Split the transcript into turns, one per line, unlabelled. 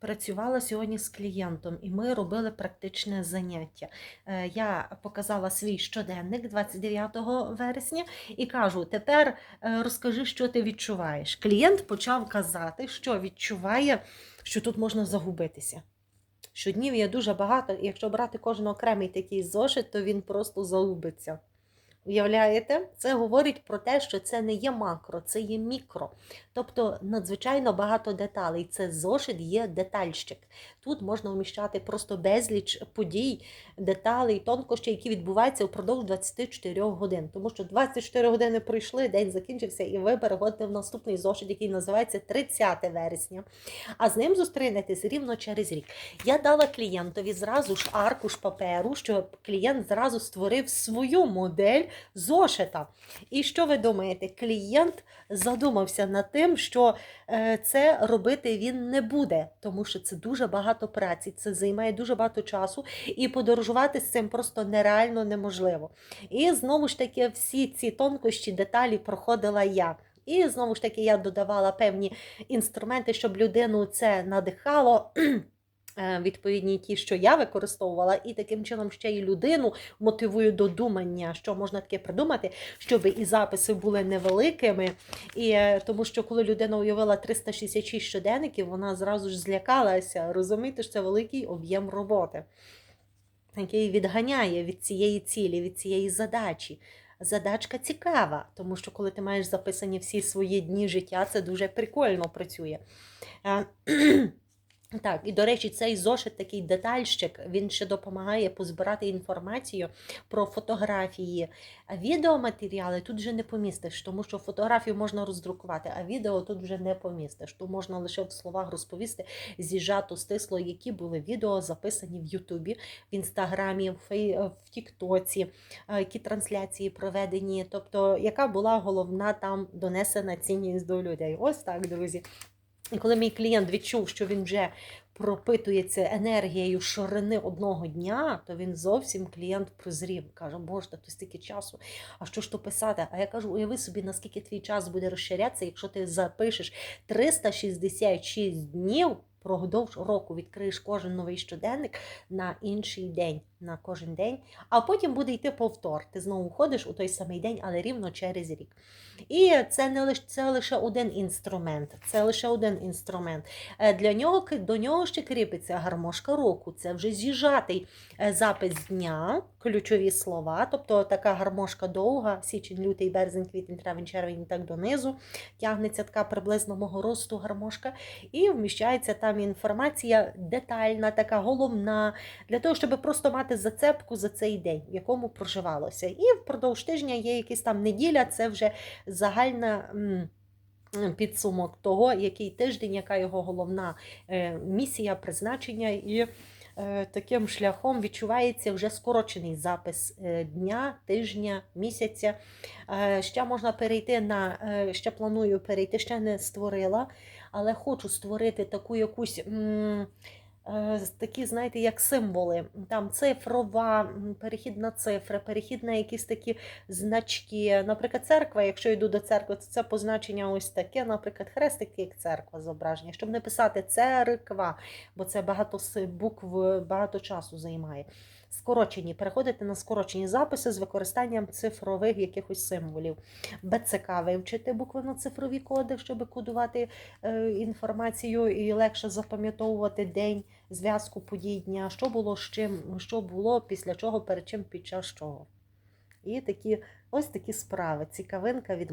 працювала сьогодні з клієнтом, і ми робили практичне заняття. Е, Я показала свій щоденник 29 вересня і кажу: тепер е, розкажи, що ти відчуваєш. Клієнт почав казати, що відчуває, що тут можна загубитися. Що днів є дуже багато, і якщо брати кожен окремий такий зошит, то він просто загубиться. Уявляєте? Це говорить про те, що це не є макро, це є мікро. Тобто надзвичайно багато деталей. Це зошит є детальщик. Тут можна вміщати просто безліч подій, деталей, тонкощів, які відбуваються впродовж 24 годин. Тому що 24 години пройшли, день закінчився, і ви переходите в наступний зошит, який називається 30 вересня. А з ним зустрінетесь рівно через рік. Я дала клієнтові зразу ж аркуш паперу, щоб клієнт зразу створив свою модель зошита. І що ви думаєте? Клієнт задумався над тим, що е, це робити він не буде, тому що це дуже багато праці, це займає дуже багато часу, і подорожувати з цим просто нереально неможливо. І знову ж таки, всі ці тонкощі, деталі проходила я. І знову ж таки, я додавала певні інструменти, щоб людину це надихало. е, Відповідні ті, що я використовувала, і таким чином ще й людину мотивую до думання, що можна таке придумати, щоб і записи були невеликими. І е, тому що коли людина уявила 366 щоденників, вона зразу ж злякалася. Розумієте, що це великий об'єм роботи, який відганяє від цієї цілі, від цієї задачі. Задачка цікава, тому що коли ти маєш записані всі свої дні життя, це дуже прикольно працює. Так, і до речі, цей зошит такий детальщик, він ще допомагає позбирати інформацію про фотографії. А відеоматеріали тут вже не помістиш, тому що фотографію можна роздрукувати, а відео тут вже не помістиш. Тут можна лише в словах розповісти зіжато, стисло, які були відео записані в Ютубі, в Інстаграмі, в Тіктоці, які трансляції проведені. Тобто, яка була головна там донесена цінність до людей. Ось так, друзі. І коли мій клієнт відчув, що він вже пропитується енергією ширини одного дня, то він зовсім клієнт прозрів. Каже, боже, то стільки часу. А що ж то писати? А я кажу, уяви собі, наскільки твій час буде розширятися, якщо ти запишеш 366 днів. Продовж року відкриєш кожен новий щоденник на інший день, на кожен день, а потім буде йти повтор. Ти знову ходиш у той самий день, але рівно через рік. І це не лише це лише один інструмент. Це лише один інструмент. Е, Для нього до нього ще кріпиться гармошка року. Це вже з'їжджатий е, запис дня, ключові слова. Тобто така гармошка довга, січень, лютий, березень, квітень, травень, червень, і так донизу. Тягнеться така приблизно мого росту гармошка, і вміщається там інформація детальна, така головна, для того, щоб просто мати зацепку за цей день, в якому проживалося. І впродовж тижня є якась там неділя, це вже загальна. Підсумок того, який тиждень, яка його головна е, місія, призначення, і е, таким шляхом відчувається вже скорочений запис е, дня, тижня, місяця. Ще можна перейти на ще планую перейти, ще не створила, але хочу створити таку якусь. Е, Такі, знаєте, як символи. Там цифрова, перехідна перехід на цифри, перехід на якісь такі значки. Наприклад, церква, якщо йду до церкви, то це позначення ось таке, наприклад, хрестик як церква зображення, щоб не писати церква, бо це багато букв, багато часу займає. Скорочені, переходити на скорочені записи з використанням цифрових якихось символів. БЦК вивчити буквенно-цифрові коди, щоб кодувати е, інформацію і легше запам'ятовувати день, зв'язку подій дня, що було з чим, що було, після чого, перед чим, під час чого. І такі, ось такі справи. Цікавинка від